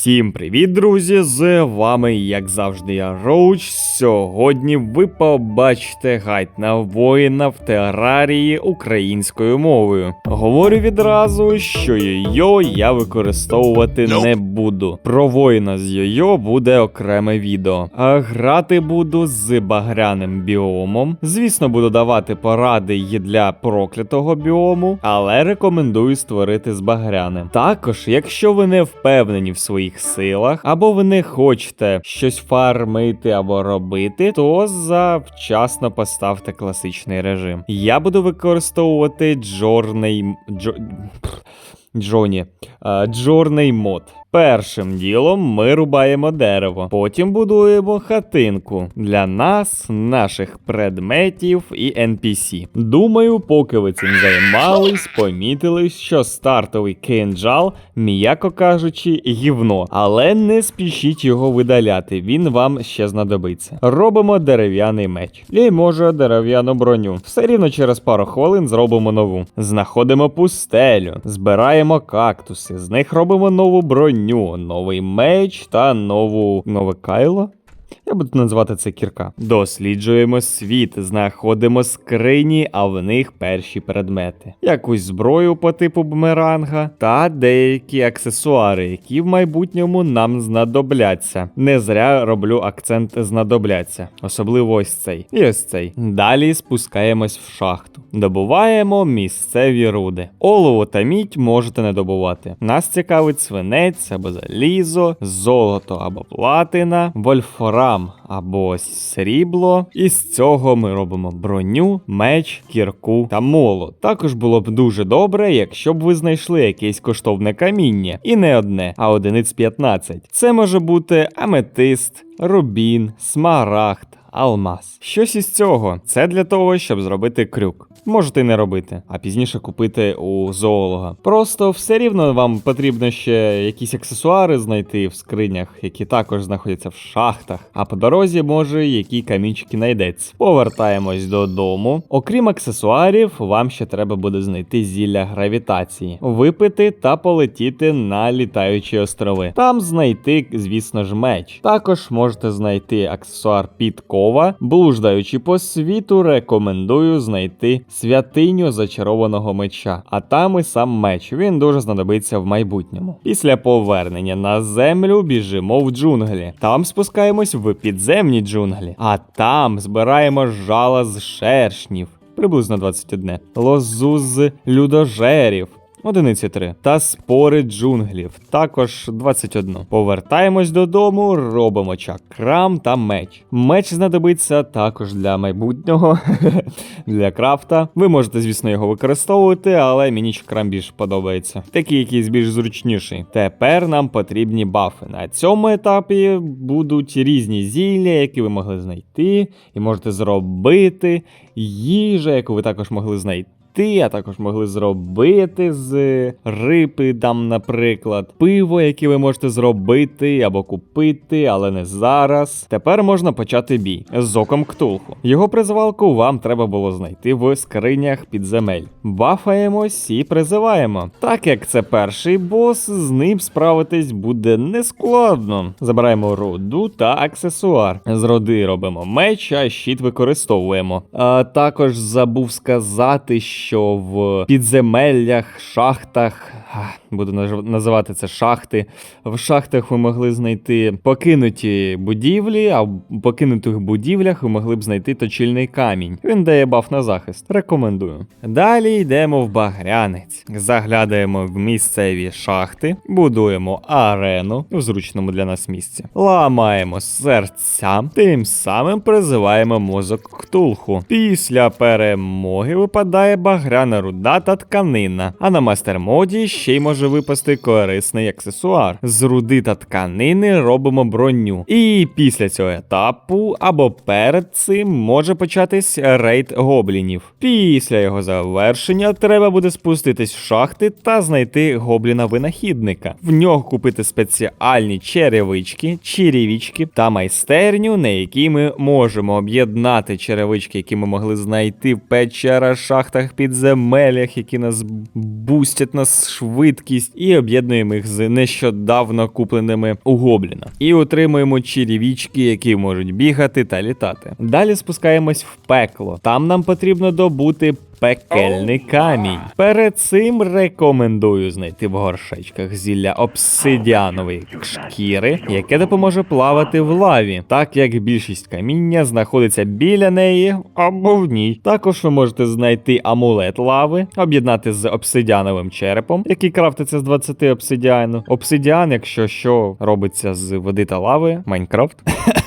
Всім привіт, друзі! З вами, як завжди, я Роуч. Сьогодні ви побачите гайд на воїна в терарії українською мовою. Говорю відразу, що йо я використовувати не буду. Про воїна з йо буде окреме відео. А грати буду з багряним біомом. Звісно, буду давати поради й для проклятого біому, але рекомендую створити з багряним. Також, якщо ви не впевнені в своїх силах, або ви не хочете щось фармити або робити, то завчасно поставте класичний режим. Я буду використовувати Джорний. Джо... Джоні. Джорний мод. Першим ділом ми рубаємо дерево, потім будуємо хатинку для нас, наших предметів і NPC. Думаю, поки ви цим займались, помітили, що стартовий кинджал, м'яко кажучи, гівно. Але не спішіть його видаляти, він вам ще знадобиться. Робимо дерев'яний меч. І може дерев'яну броню. Все рівно через пару хвилин зробимо нову. Знаходимо пустелю, збираємо кактуси, з них робимо нову броню, новий меч та нову нове кайло. Я буду називати це кірка. Досліджуємо світ, знаходимо скрині, а в них перші предмети. Якусь зброю по типу бумеранга та деякі аксесуари, які в майбутньому нам знадобляться. Не зря роблю акцент знадобляться, особливо ось цей і ось цей. Далі спускаємось в шахту. Добуваємо місцеві руди. Олово та мідь можете не добувати. Нас цікавить свинець або залізо, золото або платина, вольфрам або срібло. І з цього ми робимо броню, меч, кірку та молот. Також було б дуже добре, якщо б ви знайшли якесь коштовне каміння. І не одне, а одиниць 15. Це може бути аметист, рубін, смарагд. Алмаз. Щось із цього. Це для того, щоб зробити крюк. Можете не робити, а пізніше купити у зоолога. Просто все рівно вам потрібно ще якісь аксесуари знайти в скринях, які також знаходяться в шахтах. А по дорозі, може, які камінчики знайдеться. Повертаємось додому. Окрім аксесуарів, вам ще треба буде знайти зілля гравітації, випити та полетіти на літаючі острови. Там знайти, звісно ж, меч. Також можете знайти аксесуар підкова. Блуждаючи по світу, рекомендую знайти святиню зачарованого меча, а там і сам меч. Він дуже знадобиться в майбутньому. Після повернення на землю біжимо в джунглі. Там спускаємось в підземні джунглі, а там збираємо жала з шершнів. Приблизно 21. Лозу з людожерів. Одиниці 3. Та спори джунглів. Також 21. Повертаємось додому, робимо чакрам та меч. Меч знадобиться також для майбутнього, для крафта. Ви можете, звісно, його використовувати, але мені чакрам більш подобається. Такий якийсь більш зручніший. Тепер нам потрібні бафи. На цьому етапі будуть різні зілля, які ви могли знайти, і можете зробити. Їжа, яку ви також могли знайти а також могли зробити з рипи, там, наприклад, пиво, яке ви можете зробити або купити, але не зараз. Тепер можна почати бій з оком ктулху. Його призвалку вам треба було знайти в скринях підземель. Бафаємось і призиваємо. Так як це перший бос, з ним справитись буде нескладно. Забираємо руду та аксесуар. З роди робимо меч, а щит використовуємо. А також забув сказати, що в підземеллях, шахтах, буду називати це шахти. В шахтах ви могли знайти покинуті будівлі, а в покинутих будівлях ви могли б знайти точильний камінь. Він дає баф на захист. Рекомендую. Далі йдемо в багрянець, заглядаємо в місцеві шахти, будуємо арену в зручному для нас місці, ламаємо серця, тим самим призиваємо мозок ктулху. Після перемоги випадає багряна руда та тканина, а на мастер-моді ще й може випасти корисний аксесуар. З руди та тканини робимо броню. І після цього етапу або перед цим може початись рейд гоблінів. Після його завершення треба буде спуститись в шахти та знайти гобліна-винахідника. В нього купити спеціальні черевички, черевички та майстерню, на якій ми можемо об'єднати черевички, які ми могли знайти в печерах, шахтах, підземеллях, які нас бустять нас швидкість і об'єднуємо їх з нещодавно купленими у гобліна. І отримуємо черевічки, які можуть бігати та літати. Далі спускаємось в пекло. Там нам потрібно добути. Пекельний камінь. Перед цим рекомендую знайти в горшечках зілля обсидіанової шкіри, яке допоможе плавати в лаві, так як більшість каміння знаходиться біля неї або в ній. Також ви можете знайти амулет лави, об'єднати з обсидіановим черепом, який крафтиться з 20 обсидіану. Обсидіан, якщо що, робиться з води та лави, Майнкрафт.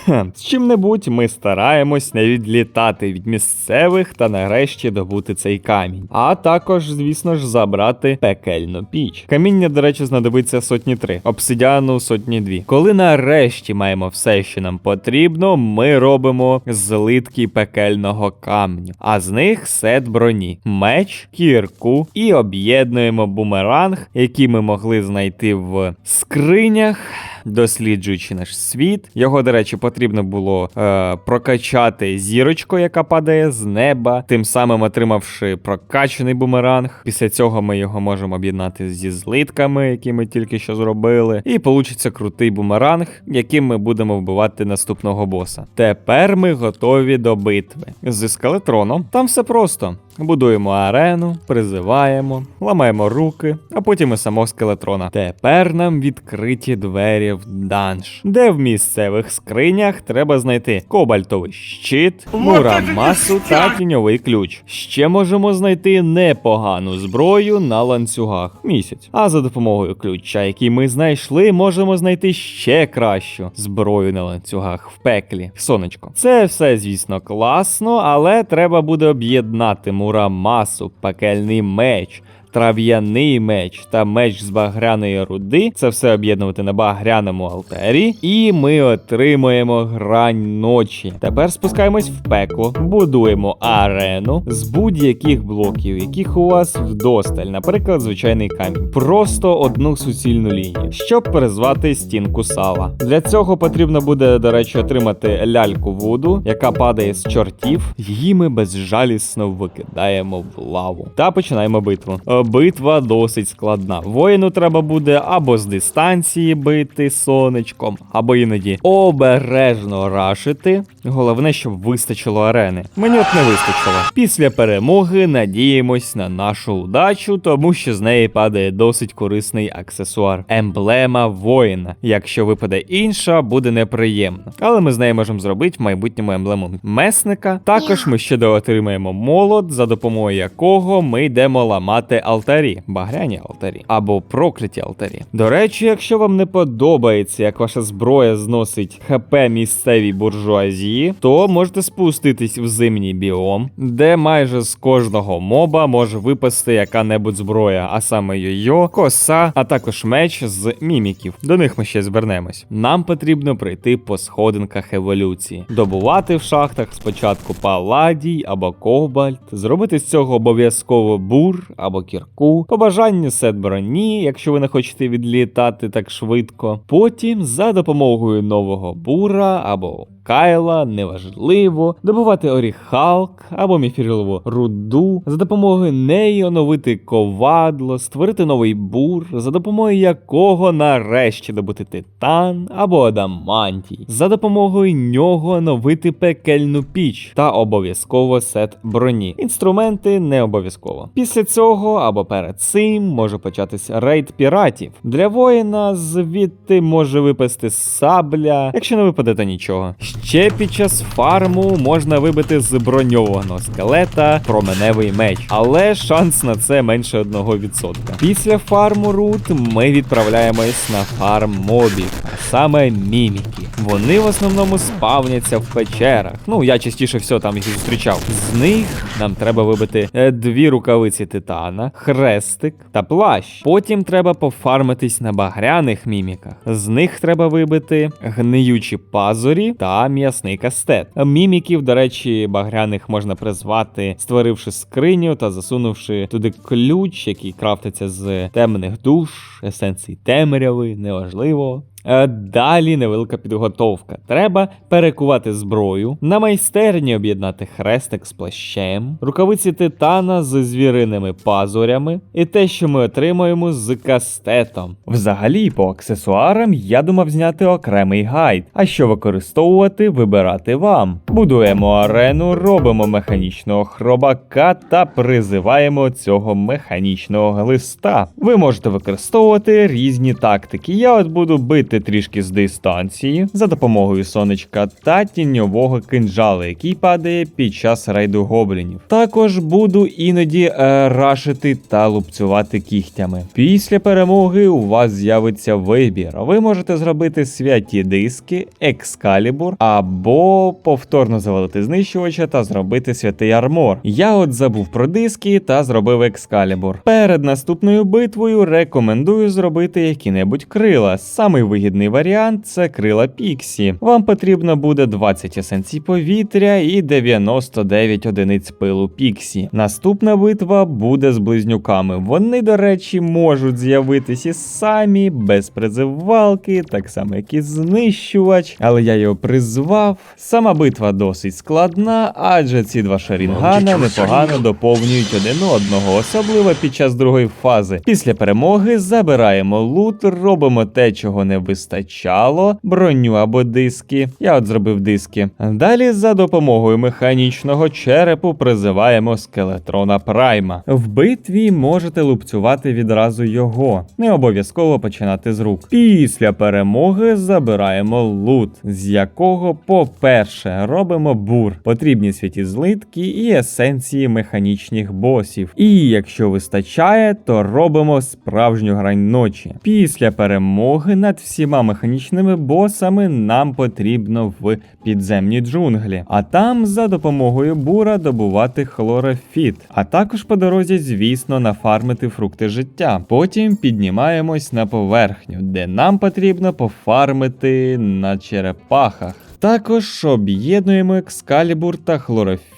З чим-небудь ми стараємось не відлітати від місцевих та нарешті добути цей камінь. А також, звісно ж, забрати пекельну піч. Каміння, до речі, знадобиться сотні три, обсидіану сотні дві. Коли нарешті маємо все, що нам потрібно, ми робимо злитки пекельного камню, а з них сет броні, меч, кірку і об'єднуємо бумеранг, який ми могли знайти в скринях досліджуючи наш світ. Його, до речі, потрібно було е, прокачати зірочкою, яка падає з неба, тим самим отримавши прокачаний бумеранг. Після цього ми його можемо об'єднати зі злитками, які ми тільки що зробили. І получиться крутий бумеранг, яким ми будемо вбивати наступного боса. Тепер ми готові до битви. З ескалетроном там все просто. Будуємо арену, призиваємо, ламаємо руки, а потім і самого скелетрона. Тепер нам відкриті двері в данж, де в місцевих скринях треба знайти кобальтовий щит, мурамасу та тіньовий ключ. Ще можемо знайти непогану зброю на ланцюгах місяць. А за допомогою ключа, який ми знайшли, можемо знайти ще кращу зброю на ланцюгах в пеклі. Сонечко. Це все, звісно, класно, але треба буде об'єднати мурамасу, пекельний меч. Трав'яний меч та меч з багряної руди це все об'єднувати на багряному алтарі, і ми отримуємо грань ночі. Тепер спускаємось в пекло, будуємо арену з будь-яких блоків, яких у вас вдосталь, наприклад, звичайний камінь. Просто одну суцільну лінію, щоб призвати стінку сала. Для цього потрібно буде, до речі, отримати ляльку Вуду, яка падає з чортів. Її ми безжалісно викидаємо в лаву. Та починаємо битву. Битва досить складна. Воїну треба буде або з дистанції бити сонечком, або іноді обережно рашити. Головне, щоб вистачило арени. Мені от не вистачило. Після перемоги надіємось на нашу удачу, тому що з неї падає досить корисний аксесуар. Емблема воїна. Якщо випаде інша, буде неприємно. Але ми з нею можемо зробити в майбутньому емблему месника. Також ми ще доотримаємо молот, за допомогою якого ми йдемо ламати алтарі, багряні алтарі або прокляті алтарі. До речі, якщо вам не подобається, як ваша зброя зносить хп місцевій буржуазії, то можете спуститись в зимній біом, де майже з кожного моба може випасти яка-небудь зброя, а саме йо-йо, коса, а також меч з міміків. До них ми ще звернемось. Нам потрібно пройти по сходинках еволюції, добувати в шахтах спочатку паладій або кобальт, зробити з цього обов'язково бур або кірку, по бажанню сет броні, якщо ви не хочете відлітати так швидко. Потім за допомогою нового бура або Кайла, неважливо, добувати оріхалк або міфірилову руду, за допомогою неї оновити ковадло, створити новий бур, за допомогою якого нарешті добути титан або адамантій, за допомогою нього оновити пекельну піч та обов'язково сет броні. Інструменти не обов'язково. Після цього або перед цим може початись рейд піратів. Для воїна звідти може випасти сабля, якщо не випаде, то нічого. Ще під час фарму можна вибити з броньованого скелета променевий меч, але шанс на це менше 1%. Після фарму рут ми відправляємось на фарм мобів, а саме міміки. Вони в основному спавняться в печерах. Ну я частіше всього там їх зустрічав. З них нам треба вибити е, дві рукавиці титана, хрестик та плащ. Потім треба пофармитись на багряних міміках. З них треба вибити гниючі пазурі та м'ясний кастет. Міміків, до речі, багряних можна призвати, створивши скриню та засунувши туди ключ, який крафтиться з темних душ, есенцій темряви, неважливо. Е, Далі невелика підготовка. Треба перекувати зброю, на майстерні об'єднати хрестик з плащем, рукавиці титана з звіриними пазурями і те, що ми отримуємо з кастетом. Взагалі, по аксесуарам я думав зняти окремий гайд, а що використовувати, вибирати вам. Будуємо арену, робимо механічного хробака та призиваємо цього механічного глиста. Ви можете використовувати різні тактики. Я от буду бити трішки з дистанції за допомогою сонечка та тіньового кинджала, який падає під час рейду гоблінів. Також буду іноді е, рашити та лупцювати кігтями. Після перемоги у вас з'явиться вибір. Ви можете зробити святі диски, екскалібур або повторно завалити знищувача та зробити святий армор. Я от забув про диски та зробив екскалібур. Перед наступною битвою рекомендую зробити які-небудь крила. Самий вигідний варіант це крила Піксі. Вам потрібно буде 20 есенцій повітря і 99 одиниць пилу Піксі. Наступна битва буде з близнюками. Вони, до речі, можуть з'явитися і самі без призивалки, так само як і знищувач, але я його призвав. Сама битва досить складна, адже ці два шарінгана непогано доповнюють один одного, особливо під час другої фази. Після перемоги забираємо лут, робимо те, чого не вистачало, броню або диски. Я от зробив диски. Далі за допомогою механічного черепу призиваємо скелетрона Прайма. В битві можете лупцювати відразу його, не обов'язково починати з рук. Після перемоги забираємо лут, з якого, по-перше, робимо бур, потрібні святі злитки і есенції механічних босів. І якщо вистачає, то робимо справжню грань ночі. Після перемоги над всіма механічними босами нам потрібно в підземні джунглі, а там за допомогою бура добувати хлорофіт, а також по дорозі, звісно, нафармити фрукти життя. Потім піднімаємось на поверхню, де нам потрібно пофармити на черепахах. Також об'єднуємо екскалібур та хлорофіт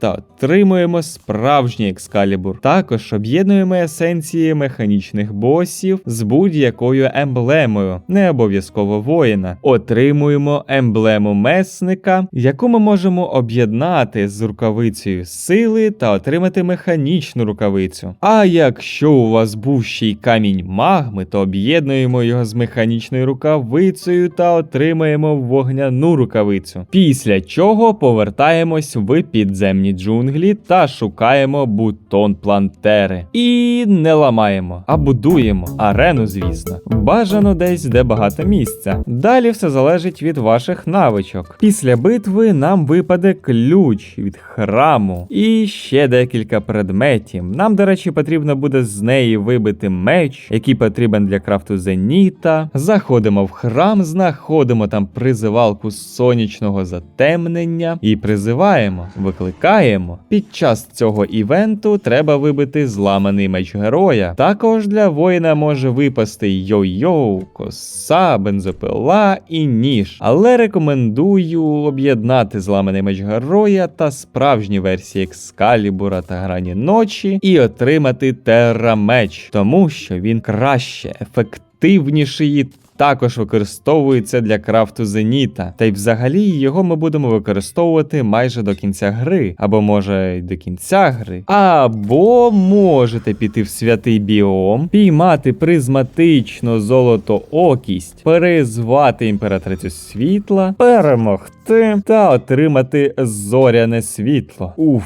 та отримуємо справжній екскалібур. Також об'єднуємо есенції механічних босів з будь-якою емблемою, не обов'язково воїна. Отримуємо емблему месника, яку ми можемо об'єднати з рукавицею сили та отримати механічну рукавицю. А якщо у вас був ще й камінь магми, то об'єднуємо його з механічною рукавицею та отримаємо вогняну рукавицю. Після чого повертаємось в підземні джунглі та шукаємо бутон плантери. І не ламаємо, а будуємо арену, звісно. Бажано десь, де багато місця. Далі все залежить від ваших навичок. Після битви нам випаде ключ від храму і ще декілька предметів. Нам, до речі, потрібно буде з неї вибити меч, який потрібен для крафту зеніта. Заходимо в храм, знаходимо там призивалку сонячного затемнення і призиваємо, викликаємо. Під час цього івенту треба вибити зламаний меч героя. Також для воїна може випасти йо-йо, коса, бензопила і ніж. Але рекомендую об'єднати зламаний меч героя та справжні версії екскалібура та грані ночі і отримати терамеч, тому що він краще, ефективніший. Також використовується для крафту зеніта, та й взагалі його ми будемо використовувати майже до кінця гри, або може й до кінця гри. Або можете піти в святий біом, піймати призматично золото окість, перезвати імператрицю світла, перемогти та отримати зоряне світло. Уф.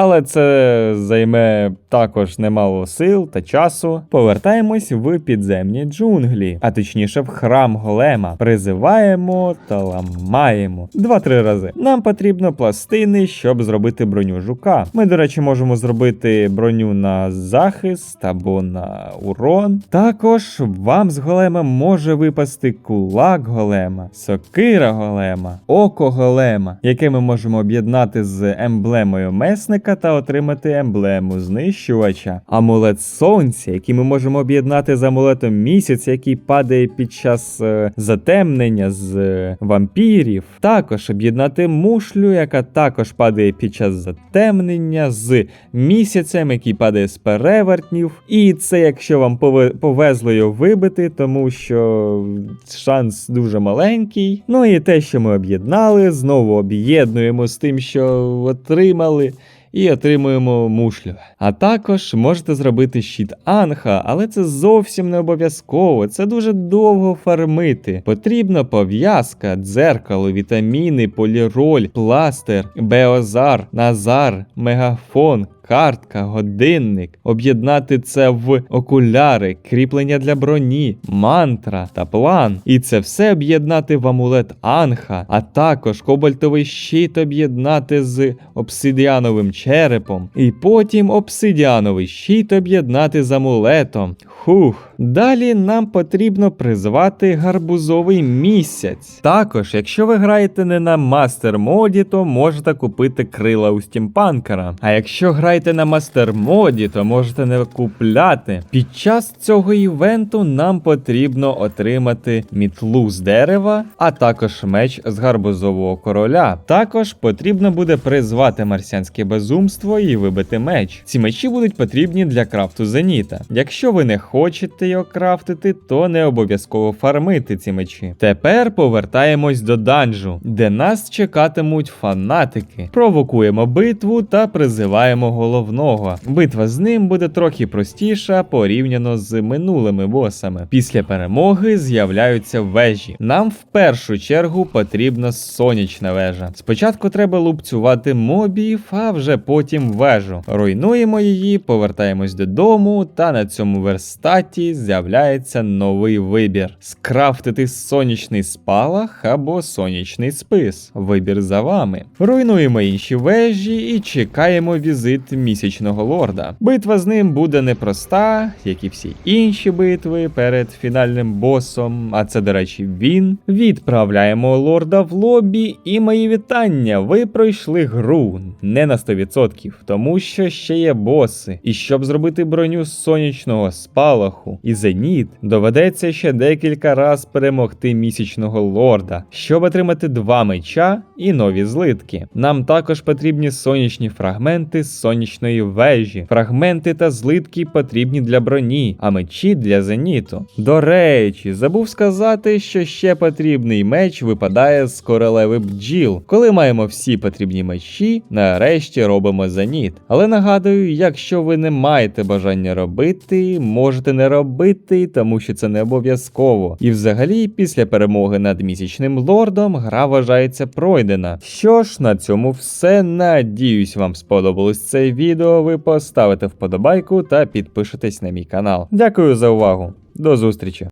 Але це займе також немало сил та часу. Повертаємось в підземні джунглі, а точніше в храм голема. Призиваємо та ламаємо два-три рази. Нам потрібно пластини, щоб зробити броню жука. Ми, до речі, можемо зробити броню на захист або на урон. Також вам з голема може випасти кулак голема, сокира голема, око голема, яке ми можемо об'єднати з емблемою месника Берсерка та отримати емблему знищувача. Амулет сонця, який ми можемо об'єднати з амулетом місяця, який падає під час е, затемнення з е, вампірів. Також об'єднати мушлю, яка також падає під час затемнення з місяцем, який падає з перевертнів. І це якщо вам повезло його вибити, тому що шанс дуже маленький. Ну і те, що ми об'єднали, знову об'єднуємо з тим, що отримали. І отримуємо мушлю. А також можете зробити щит Анха, але це зовсім не обов'язково. Це дуже довго фармити. Потрібна пов'язка, дзеркало, вітаміни, поліроль, пластир, беозар, назар, мегафон. Картка, годинник, об'єднати це в окуляри, кріплення для броні, мантра та план. І це все об'єднати в амулет Анха, а також кобальтовий щит об'єднати з обсидіановим черепом, і потім обсидіановий щит об'єднати з амулетом. Хух. Далі нам потрібно призвати гарбузовий місяць. Також, якщо ви граєте не на мастер моді, то можете купити крила у стімпанкера. А якщо граєте на мастер моді, то можете не купляти. Під час цього івенту нам потрібно отримати мітлу з дерева, а також меч з гарбузового короля. Також потрібно буде призвати марсіанське безумство і вибити меч. Ці мечі будуть потрібні для крафту зеніта. Якщо ви не хочете його крафтити, то не обов'язково фармити ці мечі. Тепер повертаємось до данжу, де нас чекатимуть фанатики. Провокуємо битву та призиваємо головного. Битва з ним буде трохи простіша порівняно з минулими босами. Після перемоги з'являються вежі. Нам в першу чергу потрібна сонячна вежа. Спочатку треба лупцювати мобів, а вже потім вежу. Руйнуємо її, повертаємось додому, та на цьому верстаті з'являється новий вибір: скрафтити сонячний спалах або сонячний спис. Вибір за вами. Руйнуємо інші вежі і чекаємо візит місячного лорда. Битва з ним буде непроста, як і всі інші битви перед фінальним босом. А це, до речі, він. Відправляємо лорда в лобі, і мої вітання. Ви пройшли гру не на 100%, тому що ще є боси. І щоб зробити броню з сонячного спалаху і зеніт, доведеться ще декілька раз перемогти місячного лорда, щоб отримати два меча і нові злитки. Нам також потрібні сонячні фрагменти з сонячної вежі. Фрагменти та злитки потрібні для броні, а мечі для зеніту. До речі, забув сказати, що ще потрібний меч випадає з королеви бджіл. Коли маємо всі потрібні мечі, нарешті робимо зеніт. Але нагадую, якщо ви не маєте бажання робити, можете не робити, тому що це не обов'язково. І взагалі, після перемоги над місячним лордом, гра вважається пройдена. Що ж, на цьому все. Надіюсь, вам сподобалось це відео. Ви поставите вподобайку та підпишетесь на мій канал. Дякую за увагу. До зустрічі!